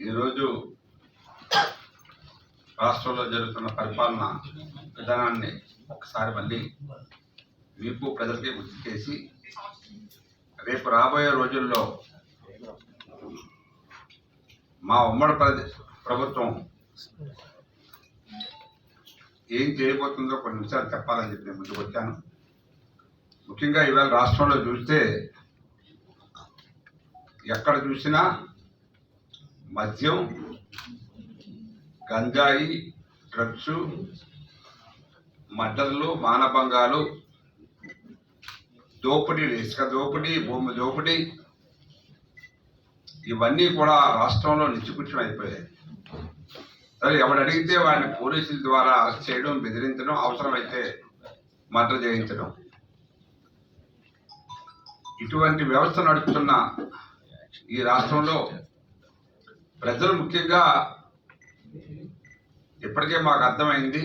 ఈరోజు రాష్ట్రంలో జరుగుతున్న పరిపాలన విధానాన్ని ఒకసారి మళ్ళీ మీకు ప్రజలకి గుర్తు చేసి రేపు రాబోయే రోజుల్లో మా ఉమ్మడి ప్రదేశ్ ప్రభుత్వం ఏం చేయబోతుందో కొన్ని విషయాలు చెప్పాలని చెప్పి నేను ముందుకు వచ్చాను. ముఖ్యంగా ఇవాళ రాష్ట్రంలో చూస్తే ఎక్కడ చూసినా మద్యం గంజాయి డ్రగ్స్ మడ్డర్లు మానభంగాలు దోపిడీ ఇసుక దోపిడీ భూమి దోపిడీ ఇవన్నీ కూడా రాష్ట్రంలో నిత్యకృత్యం అయిపోయాయి. సరే ఎవడు అడిగితే వాడిని పోలీసుల ద్వారా అరెస్ట్ చేయడం బెదిరించడం అవసరమైతే మర్డర్ చేయించడం. ఇటువంటి వ్యవస్థ నడుపుతున్న ఈ రాష్ట్రంలో ప్రజలు ముఖ్యంగా ఇప్పటికే మాకు అర్థమైంది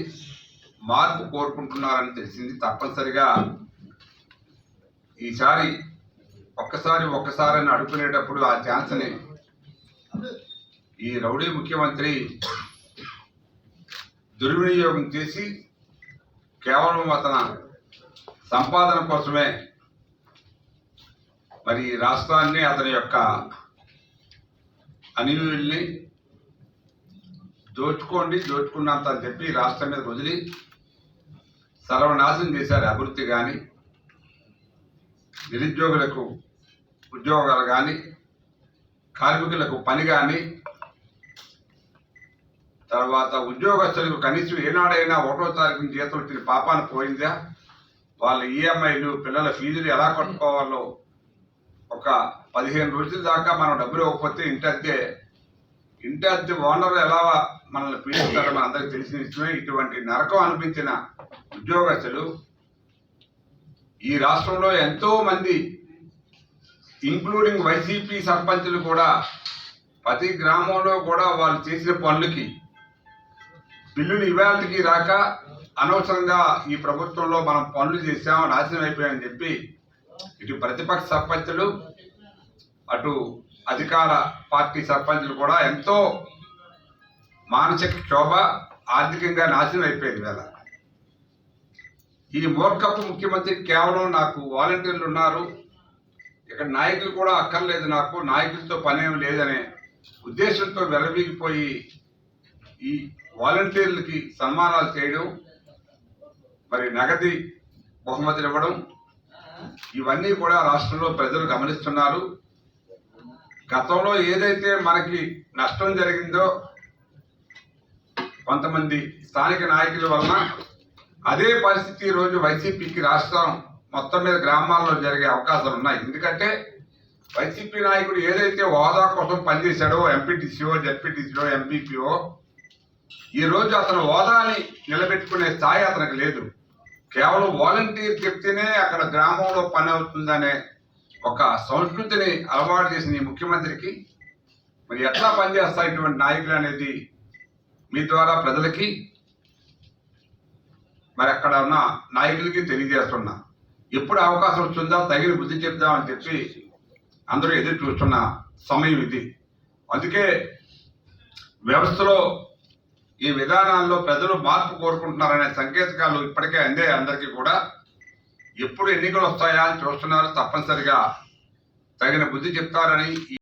మార్పు కోరుకుంటున్నారని తెలిసింది. తప్పనిసరిగా ఈసారి ఒక్కసారి ఒక్కసారి అని అడుగుకునేటప్పుడు ఆ ఛాన్స్ని ఈ రౌడీ ముఖ్యమంత్రి దుర్వినియోగం చేసి కేవలం అతన సంపాదన కోసమే మరి ఈ రాష్ట్రాన్ని అతని యొక్క అనిలుల్ని దోచుకోండి దోచుకున్నంత అని చెప్పి రాష్ట్రం మీద వదిలి సర్వనాశనం చేశారు అభివృద్ధి కానీ నిరుద్యోగులకు ఉద్యోగాలు కానీ కార్మికులకు పని కానీ తర్వాత ఉద్యోగస్తులకు కనీసం ఏనాడైనా ఒకటో తారీఖు జీతం వచ్చిన పాపాన పోయిందా? వాళ్ళ ఈఎంఐలు పిల్లల ఫీజులు ఎలా కట్టుకోవాలో ఒక పదిహేను రోజుల దాకా మనం డబ్బులు ఇవ్వకపోతే ఇంటి అద్దె ఇంటి అద్దె ఓనర్ ఎలా మనల్ని పీడిస్తారో మన అందరికి తెలిసిన విషయమే. ఇటువంటి నరకం అనిపించిన ఉద్యోగస్తులు ఈ రాష్ట్రంలో ఎంతో మంది ఇంక్లూడింగ్ వైసీపీ సర్పంచులు కూడా ప్రతి గ్రామంలో కూడా వాళ్ళు చేసిన పనులకి బిల్లులు ఇవాళకి రాక అనవసరంగా ఈ ప్రభుత్వంలో మనం పనులు చేశాం నాశనం అయిపోయామని చెప్పి ఇటు ప్రతిపక్ష సర్పంచులు అటు అధికార పార్టీ సర్పంచులు కూడా ఎంతో మానసిక క్షోభ ఆర్థికంగా నాశనం అయిపోయింది వేళ ఈ మూర్ఖపు ముఖ్యమంత్రి కేవలం నాకు వాలంటీర్లు ఉన్నారు. ఇక్కడ నాయకులు కూడా అక్కర్లేదు నాకు నాయకులతో పనేం లేదనే ఉద్దేశంతో వెలవీగిపోయి ఈ వాలంటీర్లకి సన్మానాలు చేయడం మరి నగది బహుమతులు ఇవ్వడం ఇవన్నీ కూడా రాష్ట్రంలో ప్రజలు గమనిస్తున్నారు. గతంలో ఏదైతే మనకి నష్టం జరిగిందో కొంతమంది స్థానిక నాయకుల వలన అదే పరిస్థితి ఈరోజు రోజు వైసీపీకి రాష్ట్రం మొత్తం మీద గ్రామాల్లో జరిగే అవకాశాలు ఉన్నాయి. ఎందుకంటే వైసీపీ నాయకుడు ఏదైతే హోదా కోసం పనిచేశాడో ఎంపీటీసీఓ జడ్పీటీసీఓ ఎంపీపీఓ ఈ రోజు అతను హోదాని నిలబెట్టుకునే స్థాయి అతనికి లేదు. కేవలం వాలంటీర్ చెప్తేనే అక్కడ గ్రామంలో పని అవుతుందనే ఒక సంస్కృతిని అలవాటు చేసిన ఈ ముఖ్యమంత్రికి మరి ఎట్లా పనిచేస్తాయి ఇటువంటి నాయకులు అనేది మీ ద్వారా ప్రజలకి మరి అక్కడ ఉన్న నాయకులకి తెలియజేస్తున్నా. ఎప్పుడు అవకాశం వస్తుందా తగిన బుద్ధి చెప్దామని చెప్పి అందరూ ఎదురు చూస్తున్న సమయం ఇది. అందుకే వ్యవస్థలో ఈ విధానాల్లో ప్రజలు మార్పు కోరుకుంటున్నారనే సంకేతకాలు ఇప్పటికే అందే అందరికీ కూడా. ఎప్పుడు ఎన్నికలు వస్తాయా అని చూస్తున్నారు తప్పనిసరిగా. తగిన బుద్ధి చెప్తారని